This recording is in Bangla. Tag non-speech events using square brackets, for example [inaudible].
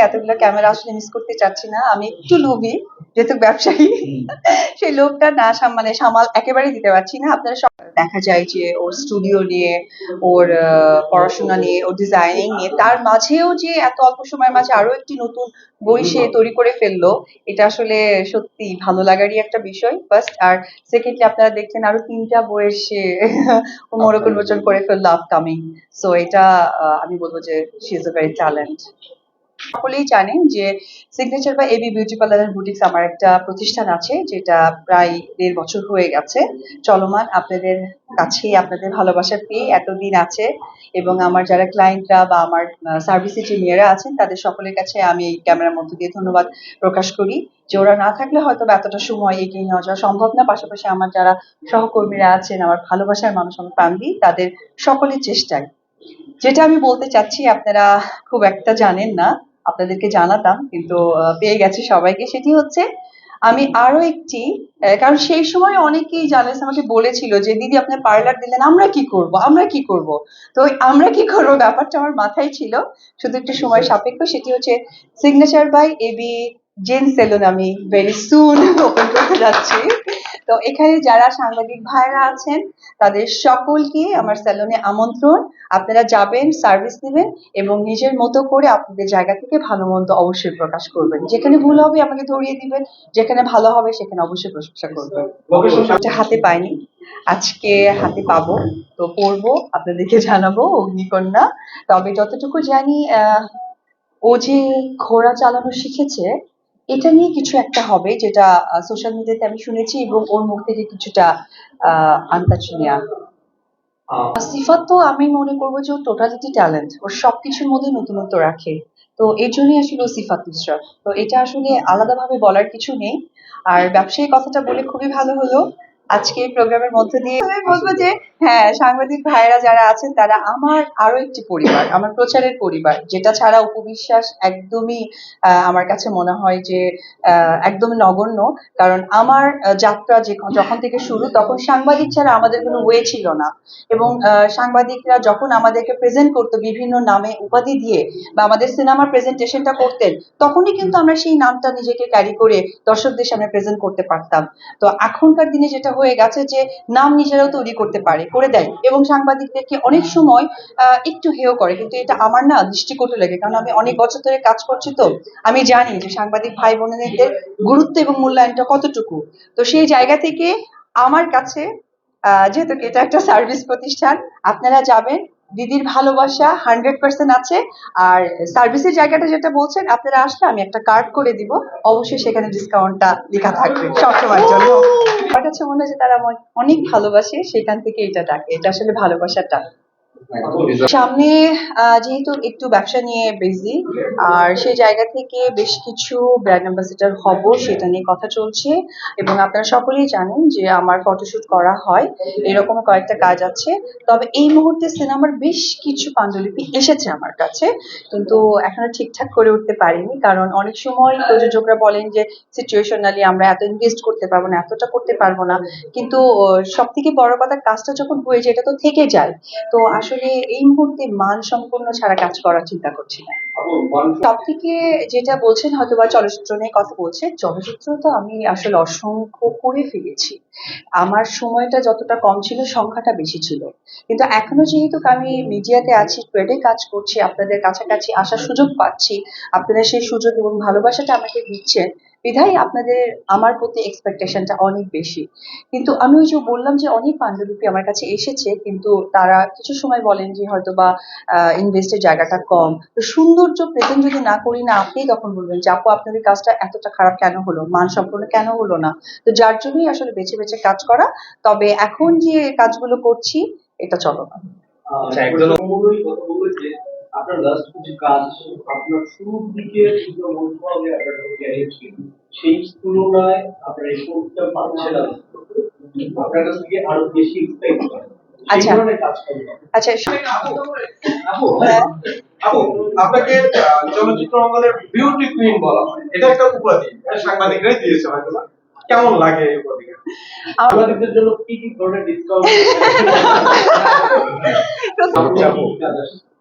এতগুলো ক্যামেরা আসলে মিস করতে চাচ্ছি না। আমি একটু লোভী যেহেতু ব্যবসায়ী। সেই লোভটা না মানে সামাল একেবারেই দিতে পারছি না। আপনারা সব দেখা যায় যে ওর স্টুডিও নিয়ে ওর পড়াশোনা নিয়ে ওর ডিজাইনিং নিয়ে তার মাঝেও যে এত অল্প সময়ের মাঝে আরও একটি নতুন বই সে তৈরি করে ফেলল এটা আসলে সত্যি ভালো লাগারই একটা বিষয়। ফার্স্ট আর সেকেন্ডলি আপনারা দেখছেন আরও তিনটা বইয়ের সে [laughs] মোড়ক উন্মোচন করে ফেলল আপকামিং সো এটা আমি বলব যে she is a very talent সকলেই জানেন যে সিগনেচার বা AB beauty parlour and boutiques আমার একটা প্রতিষ্ঠান আছে, যেটা প্রায় দেড় বছর হয়ে গেছে। চলমান আপনাদের কাছেই আপনাদের ভালোবাসা পেয়ে এতদিন আছে এবং আমার যারা ক্লায়েন্টরা বা আমার সার্ভিসের যে মেয়েরা আছেন, তাদের সকলের কাছে আমি এই ক্যামেরার মধ্য দিয়ে ধন্যবাদ প্রকাশ করি যে ওরা না থাকলে হয়তো এতটা সময় এগিয়ে নেওয়া যাওয়া সম্ভব না। পাশাপাশি আমার যারা সহকর্মীরা আছেন, আমার ভালোবাসার মানুষ, আমার ফ্যামিলি তাদের সকলের চেষ্টায়। যেটা আমি বলতে চাচ্ছি, আপনারা খুব একটা জানেন না আপনাদেরকে জানাতাম কিন্তু পেয়ে গেছে সবাইকে। সেটি হচ্ছে আমি আরও একটি কারণ সেই সময় অনেকেই জার্নালিস্ট আমাকে বলেছিল যে দিদি আপনি পার্লার দিলেন আমরা কি করব? আমরা কি করব? তো আমরা কি করব? ব্যাপারটা আমার মাথায় ছিল। শুধু একটু সময় সাপেক্ষ সেটি হচ্ছে signature by AB zen salon আমি ভেরি সুন ওপেন করতে যাচ্ছি। তো এখানে যারা সাংবাদিক ভাইরা আছেন, তাদের সকলকে আমার স্যালনে আমন্ত্রণ। আপনারা যাবেন সার্ভিস নেবেন এবং নিজের মতো করে আপনাদের জায়গা থেকে ভালো মন্দ অবশ্যই প্রকাশ করবেন। যেখানে ভুল হবে আমাকে ধরিয়ে দিবেন, যেখানে ভালো হবে সেখানে অবশ্যই প্রশংসা করবেন। হাতে পাইনি। আজকে হাতে পাবো, তো পড়ব আপনাদেরকে জানাব, অগ্নিকন্যা। তবে যতটুকু জানি ও যে ঘোড়া চালানো শিখেছে এটা নিয়ে কিছু একটা হবে যেটা সোশ্যাল মিডিয়াতে আমি শুনেছি এবং ওর মুখ থেকে কিছুটা আহ আন্তাচিনিয়া সিফাত তো আমি মনে করব যে ও টোটালিটি ট্যালেন্ট ওর সবকিছুর মধ্যে নতুনত্ব রাখে। তো এই জন্যই আসলে ও সিফাত নুসরাত তো এটা আসলে আলাদাভাবে বলার কিছু নেই। আর ব্যবসায়ী কথাটা বলে খুবই ভালো হলো। আজকে এই প্রোগ্রামের মধ্য দিয়ে আমি বলব যে হ্যাঁ সাংবাদিক ভাইরা যারা আছেন তারা আমার আরও একটি পরিবার আমার প্রচারের পরিবার যেটা ছাড়া উপবিশ্বাস একদমই আমার কাছে মনে হয় যে আহ, একদমই নগণ্য। কারণ আমার যাত্রা যে যখন থেকে শুরু তখন সাংবাদিক ছাড়া আমাদের কোনো ওয়ে ছিল না। এবং সাংবাদিকরা যখন আমাদেরকে প্রেজেন্ট করতো বিভিন্ন নামে উপাধি দিয়ে বা আমাদের সিনেমার প্রেজেন্টেশনটা করতেন তখনই কিন্তু আমরা সেই নামটা নিজেকে ক্যারি করে দর্শকদের সামনে প্রেজেন্ট করতে পারতাম। তো এখনকার দিনে যেটা হয়ে গেছে যে নাম নিজেরাও তৈরি করতে পারে, করে দেয়। এবং সাংবাদিকদেরকে অনেক সময় একটু হেয় করে। কিন্তু এটা আমার না দৃষ্টিকটু লাগে। কারণ আমি অনেক বছর ধরে কাজ করছি তো। আমি জানি যে সাংবাদিক ভাই বোনেদের গুরুত্ব এবং মূল্যায়নটা কতটুকু। তো সেই জায়গা থেকে আমার কাছে যেহেতু এটা একটা সার্ভিস প্রতিষ্ঠান, আপনারা যাবেন। দিদির ভালোবাসা হান্ড্রেড পার্সেন্ট আছে। আর সার্ভিসের জায়গাটা যেটা বলছেন, আপনারা আসলে আমি একটা কার্ড করে দিব। অবশ্যই সেখানে ডিসকাউন্টটা লেখা থাকবে। সবসময়ের জন্য। মনে হয় যে তারা আমায় অনেক ভালোবাসে, সেখান থেকে এটা ডাকে। এটা আসলে ভালোবাসার ডাক। সামনে যেহেতু একটু ব্যবসা নিয়ে বিজি আর সেই জায়গা থেকে বেশ কিছু ব্র্যান্ড অ্যাম্বাসেডর হব সেটা নিয়ে কথা চলছে। এবং আপনারা সকলেই জানেন যে আমার ফটোশুট করা হয়, এরকম কয়েকটা কাজ আছে। তবে এই মুহূর্তে সিনেমার বেশ কিছু পাণ্ডুলিপি এসেছে আমার কাছে, কিন্তু এখনও ঠিকঠাক করে উঠতে পারিনি। কারণ অনেক সময় প্রযোজকরা বলেন যে সিচুয়েশনালি আমরা এত ইনভেস্ট করতে পারব না, এতটা করতে পারব না। কিন্তু সব থেকে বড় কথা কাজটা যখন হয়ে যায়, এটা তো থেকে যায়। তো আসলে এই মুহূর্তে মান সম্পূর্ণ ছাড়া কাজ করার চিন্তা করছি না। সব থেকে যেটা বলছেন হয়তো বা চলচ্চিত্র নিয়ে কথা বলছেন চলচ্চিত্র তো আমি আসলে অসংখ্য করে ফেলেছি আমার সময়টা যতটা কম ছিল, সংখ্যাটা বেশি ছিল। কিন্তু এখনও যেহেতু আমি মিডিয়াতে আছি ট্রেডে কাজ করছি, আপনাদের কাছাকাছি আসার সুযোগ পাচ্ছি, আপনারা সেই সুযোগ এবং ভালোবাসাটা আমাকে দিচ্ছেন বিধায় আপনাদের আমার প্রতি এক্সপেকটেশনটা অনেক বেশি। কিন্তু আমি ওই যে বললাম যে অনেক পাণ্ডুলিপি আমার কাছে এসেছে, কিন্তু তারা কিছু সময় বলেন যে হয়তো বা ইনভেস্টের জায়গাটা কম। তো সৌন্দর্য প্রেজেন্ট যদি না করি না, আপনি তখন বলবেন যে, আপু, আপনাদের কাজটা এতটা খারাপ কেন হলো? মান সম্পূর্ণ কেন হলো না? তো যার জন্যই আসলে বেছে বেছে কাজ করা। তবে এখন যে কাজগুলো করছি, এটা চলো না আপনার লাস্ট কিছু কাজ আপনার শুরুর দিকে যেগুলো মনে হবে আপনার ক্যারিয়ার ছিল সেই তুলনায় আপনার এই কোর্সটা পাচ্ছে না আপনার কাছ থেকে আরও বেশি এক্সপেক্ট করে। আচ্ছা। আচ্ছা আপু হ্যাঁ। আপু আপনাকে চলচ্চিত্র অঙ্গনের বিউটি কুইন বলা হয়। এটা একটা উপাধি। এটা সাংবাদিকরাই দিয়েছে হয়তো না। কেমন লাগে এই উপাধিটা? আমার আমাদের জন্য কি কি ধরনের ডিসকাউন্ট [laughs]